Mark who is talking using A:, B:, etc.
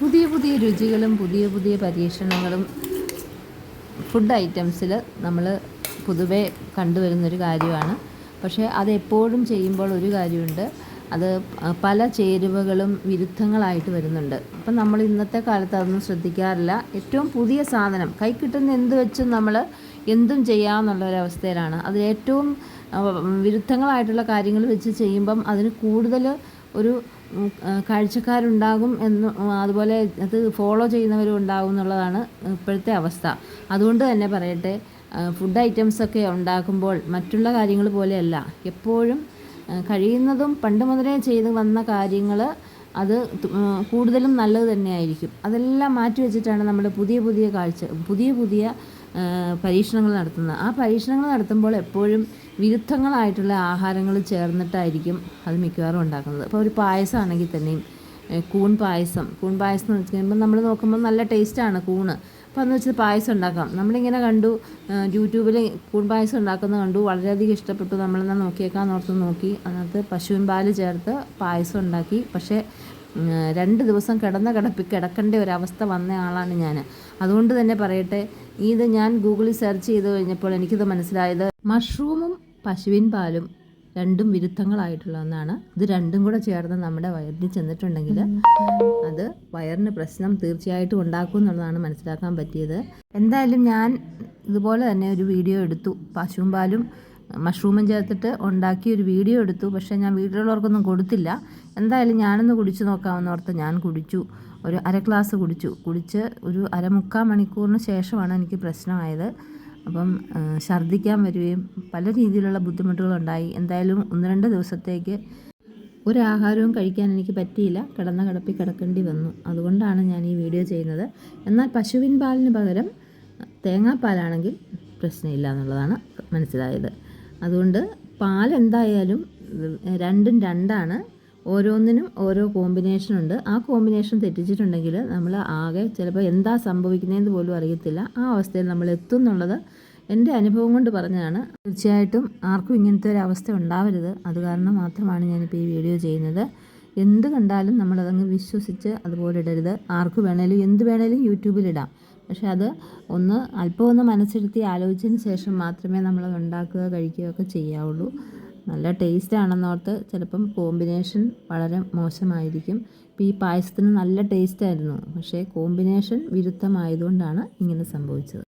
A: പുതിയ പുതിയ രുചികളും പുതിയ പുതിയ പരീക്ഷണങ്ങളും ഫുഡ് ഐറ്റംസിൽ നമ്മൾ പൊതുവേ കണ്ടുവരുന്നൊരു കാര്യമാണ്. പക്ഷേ അതെപ്പോഴും ചെയ്യുമ്പോൾ ഒരു കാര്യമുണ്ട്. അത് പല ചേരുവകളും വിരുദ്ധങ്ങളായിട്ട് വരുന്നുണ്ട്. അപ്പം നമ്മൾ ഇന്നത്തെ കാലത്ത് അതൊന്നും ശ്രദ്ധിക്കാറില്ല. ഏറ്റവും പുതിയ സാധനം കൈ കിട്ടുന്ന എന്ത് വെച്ചും നമ്മൾ എന്തും ചെയ്യാമെന്നുള്ള ഒരവസ്ഥയിലാണ് അതിൽ ഏറ്റവും വിരുദ്ധങ്ങളായിട്ടുള്ള കാര്യങ്ങൾ വെച്ച് ചെയ്യുമ്പം അതിന് കൂടുതൽ ഒരു കാഴ്ചക്കാരുണ്ടാകും എന്ന് അതുപോലെ അത് ഫോളോ ചെയ്യുന്നവരും ഉണ്ടാകും എന്നുള്ളതാണ് ഇപ്പോഴത്തെ അവസ്ഥ. അതുകൊണ്ട് തന്നെ പറയട്ടെ ഫുഡ് ഐറ്റംസൊക്കെ ഉണ്ടാക്കുമ്പോൾ മറ്റുള്ള കാര്യങ്ങൾ പോലെയല്ല. എപ്പോഴും കഴിയുന്നതും പണ്ട് മുതലേ ചെയ്ത് വന്ന കാര്യങ്ങൾ അത് കൂടുതലും നല്ലത് തന്നെയായിരിക്കും. അതെല്ലാം മാറ്റി വെച്ചിട്ടാണ് നമ്മൾ പുതിയ പുതിയ കാഴ്ച പുതിയ പുതിയ പരീക്ഷണങ്ങൾ നടത്തുന്നത്. ആ പരീക്ഷണങ്ങൾ നടത്തുമ്പോൾ എപ്പോഴും വിരുദ്ധങ്ങളായിട്ടുള്ള ആഹാരങ്ങൾ ചേർന്നിട്ടായിരിക്കും അത് മിക്കവാറും ഉണ്ടാക്കുന്നത്. ഇപ്പോൾ ഒരു പായസമാണെങ്കിൽ തന്നെയും കൂൺ പായസം. കൂൺ പായസം എന്ന് വെച്ച് കഴിയുമ്പോൾ നമ്മൾ നോക്കുമ്പോൾ നല്ല ടേസ്റ്റാണ് കൂണ്. അപ്പോൾ അന്ന് വെച്ചാൽ പായസം ഉണ്ടാക്കാം. നമ്മളിങ്ങനെ കണ്ടു യൂട്യൂബിൽ കൂൺ പായസം ഉണ്ടാക്കുന്നത് കണ്ടു. വളരെയധികം ഇഷ്ടപ്പെട്ടു. നമ്മളെന്നാൽ നോക്കിയേക്കാൻ ഓർത്ത് നോക്കി. അതിനകത്ത് പശുവിൻ പാൽ ചേർത്ത് പായസം ഉണ്ടാക്കി. പക്ഷേ രണ്ട് ദിവസം കിടന്ന കിടപ്പി കിടക്കേണ്ട ഒരവസ്ഥ വന്ന ആളാണ് ഞാൻ അതുകൊണ്ട് തന്നെ പറയട്ടെ ഇത് ഞാൻ ഗൂഗിളിൽ സെർച്ച് ചെയ്ത് കഴിഞ്ഞപ്പോൾ എനിക്കിത് മനസ്സിലായത് മഷ്റൂമും പശുവിൻ പാലും രണ്ടും വിരുദ്ധങ്ങളായിട്ടുള്ള ഒന്നാണ്. ഇത് രണ്ടും കൂടെ ചേർന്ന് നമ്മുടെ വയറിൽ ചെന്നിട്ടുണ്ടെങ്കിൽ അത് വയറിന് പ്രശ്നം തീർച്ചയായിട്ടും ഉണ്ടാക്കും എന്നുള്ളതാണ് മനസ്സിലാക്കാൻ പറ്റിയത്. എന്തായാലും ഞാൻ ഇതുപോലെ തന്നെ ഒരു വീഡിയോ എടുത്തു. പശുവും പാലും മഷ്റൂമും ചേർത്തിട്ട് ഉണ്ടാക്കി ഒരു വീഡിയോ എടുത്തു. പക്ഷേ ഞാൻ വീട്ടിലുള്ളവർക്കൊന്നും കൊടുത്തില്ല. എന്തായാലും ഞാനൊന്ന് കുടിച്ചു നോക്കാമെന്ന് ഓർത്ത് ഞാൻ കുടിച്ചു. ഒരു അര ഗ്ലാസ് കുടിച്ചു. കുടിച്ച് ഒരു അരമുക്കാൽ മണിക്കൂറിന് ശേഷമാണ് എനിക്ക് പ്രശ്നമായത്. അപ്പം ഛർദ്ദിക്കാൻ വരികയും പല രീതിയിലുള്ള ബുദ്ധിമുട്ടുകളുണ്ടായി. എന്തായാലും ഒന്ന് രണ്ട് ദിവസത്തേക്ക് ഒരാഹാരവും കഴിക്കാൻ എനിക്ക് പറ്റിയില്ല. കിടന്ന കിടപ്പിൽ കിടക്കേണ്ടി വന്നു. അതുകൊണ്ടാണ് ഞാൻ ഈ വീഡിയോ ചെയ്യുന്നത്. എന്നാൽ പശുവിൻ പാലിന് പകരം തേങ്ങാപ്പാലാണെങ്കിൽ പ്രശ്നമില്ല എന്നുള്ളതാണ് മനസ്സിലായത്. അതുകൊണ്ട് പാൽ എന്തായാലും രണ്ടും രണ്ടാണ് ഓരോന്നിനും ഓരോ കോമ്പിനേഷൻ ഉണ്ട്. ആ കോമ്പിനേഷൻ തെറ്റിച്ചിട്ടുണ്ടെങ്കിൽ നമ്മൾ ആകെ ചിലപ്പോൾ എന്താ സംഭവിക്കുന്നതെന്ന് പോലും അറിയത്തില്ല. ആ അവസ്ഥയിൽ നമ്മൾ എത്തും എന്നുള്ളത് എന്റെ അനുഭവം കൊണ്ട് പറഞ്ഞതാണ്. തീർച്ചയായിട്ടും ആർക്കും ഇങ്ങനത്തെ ഒരു അവസ്ഥ ഉണ്ടാവരുത്. അത് കാരണം മാത്രമാണ് ഞാനിപ്പോൾ ഈ വീഡിയോ ചെയ്യുന്നത്. എന്ത് കണ്ടാലും നമ്മളതങ്ങ് വിശ്വസിച്ച് അതുപോലെ ഇടരുത്. ആർക്ക് വേണേലും എന്ത് വേണേലും യൂട്യൂബിലിടാം പക്ഷെ അത് ഒന്ന് അല്പം ഒന്ന് മനസ്സിരുത്തി ആലോചിച്ചതിന് ശേഷം മാത്രമേ നമ്മളത് ഉണ്ടാക്കുക കഴിക്കുകയൊക്കെ ചെയ്യാവുള്ളൂ. നല്ല ടേസ്റ്റ് ആണെന്നോർത്ത് ചിലപ്പം കോമ്പിനേഷൻ വളരെ മോശമായിരിക്കും. ഇപ്പോൾ ഈ പായസത്തിന് നല്ല ടേസ്റ്റ് ആയിരുന്നു. പക്ഷേ കോമ്പിനേഷൻ വിരുദ്ധമായതുകൊണ്ടാണ് ഇങ്ങനെ സംഭവിച്ചത്.